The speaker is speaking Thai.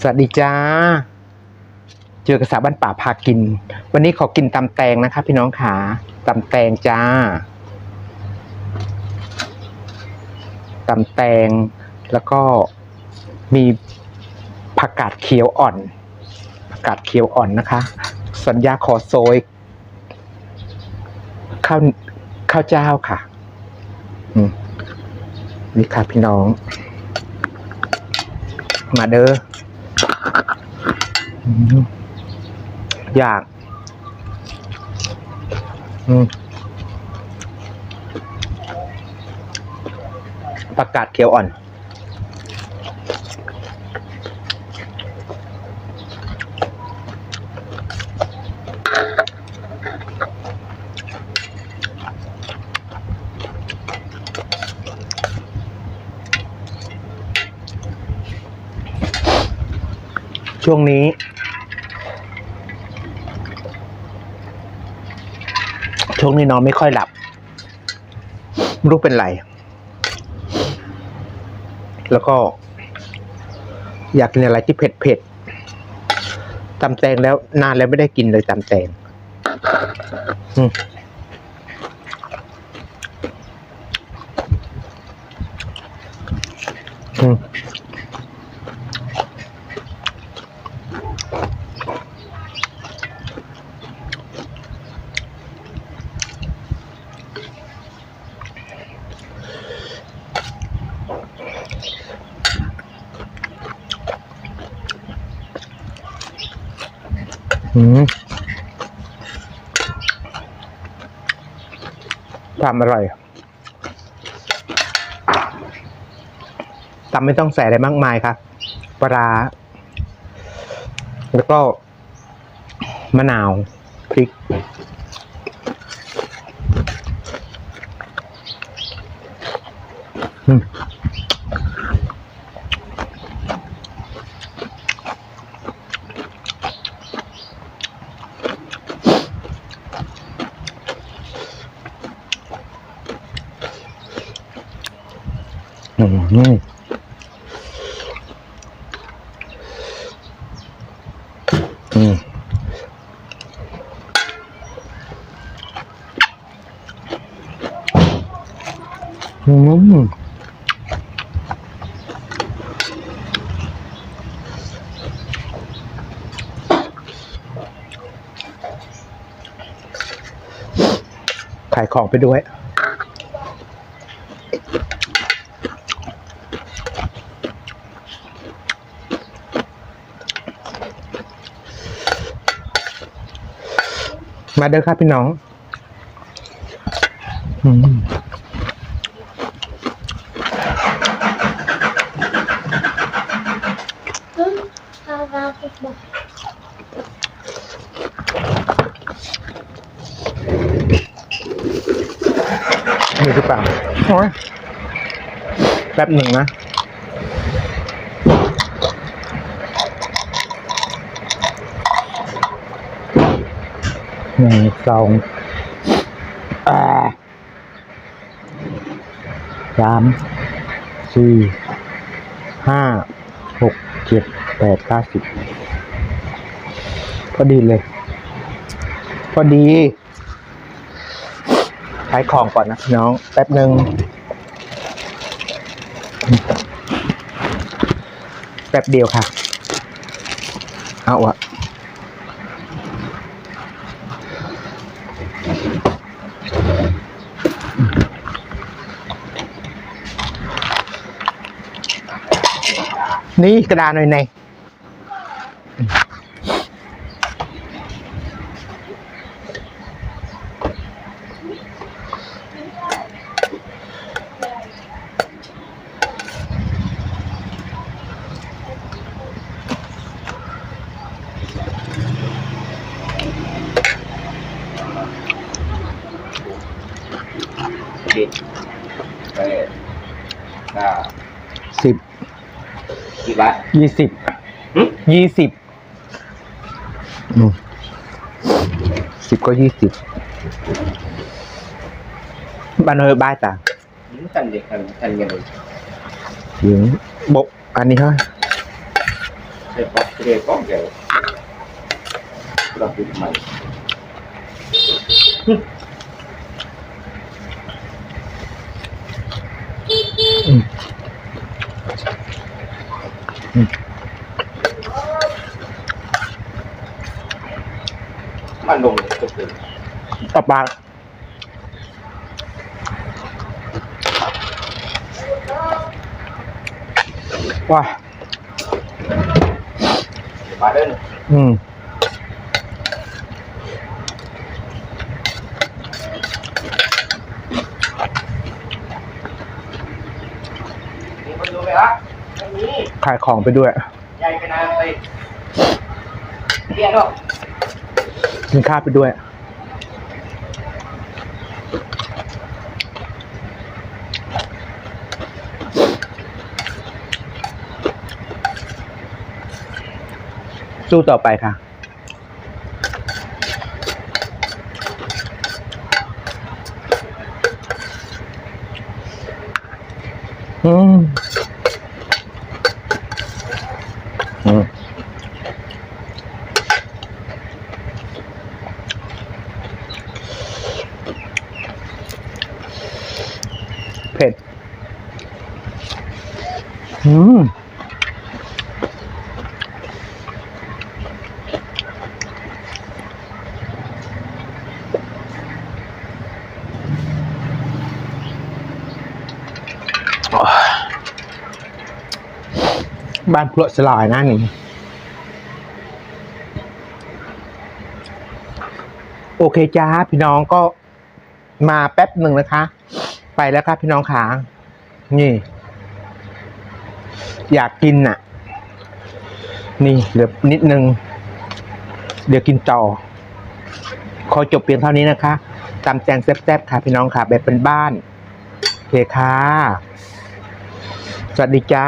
สวัสดีจ้า เจอกระสาบ้านป่าพากิน วันนี้ขอกินตำแตงนะคะ พี่น้องขาตำแตงจ้าตำแตงแล้วก็มีผักกาดเขียวอ่อนผักกาดเขียวอ่อนนะคะ สัญญาขอโซยข้าวข้าวเจ้าค่ะ อืมนี่ค่ะพี่น้อง มาเด้ออืมอยาก อืมประกาศเขียวอ่อน ช่วงนี้ ช่วงนี้นอนไม่ค่อยหลับไม่รู้เป็นไร แล้วก็ อยากกินอะไรที่เผ็ดเผ็ดๆตำแตงแล้วนานแล้วไม่ได้กินเลยตำแตงอืม ความอร่อยตำไม่ต้องใส่อะไรมากมายครับปลาร้าแล้วก็มะนาว พริก อืมอืมอืมอืมขายของไปด้วย มาเด้อครับพี่น้องอืมมีหรือเปล่าโอ้ยแป๊บหนึ่งนะ หนึ่งสองสามสี่ห้าหกเจ็ดแปดเก้าสิบพอดีเลย พอดีขายของก่อนนะน้อง แป๊บหนึ่งแป๊บเดียวค่ะ เอาอะ នេះក្តារនៅនេះ ษหน่อยในเจ็ดแปดเก้าสิบกี่บาทยี่สิบหึยี่สิบอืมสิบก็ยี่สิบบ้านเฮอบ้านต่างทันเด็กทันทันยังไงถึงบกอันนี้ฮ้ยเด็กปั๊บเด็กก้องแก้วเราปิดใหม่ อืมมันลงก็คือต่อปากว้า มาเล่น อืม มีคนดูไหมฮะไม่มี ขายของไปด้วยใหญ่ขนาดเลยเรียนหรอกกินข้าวไปด้วย สู้ต่อไปค่ะอืม เผ็ด อืมบ้านพลวสลายนะนี่โอเคจ้าพี่น้องก็มาแป๊บหนึ่งนะคะ ไปแล้วครับพี่น้องขานี่ อยากกินน่ะ นี่เหลือนิดนึง เดี๋ยวกินต่อ ขอจบเพียงเท่านี้นะคะตำแจงแซ่บๆค่ะพี่น้องค่ะ แบบเป็นบ้าน โอเคค่ะ สวัสดีจ้า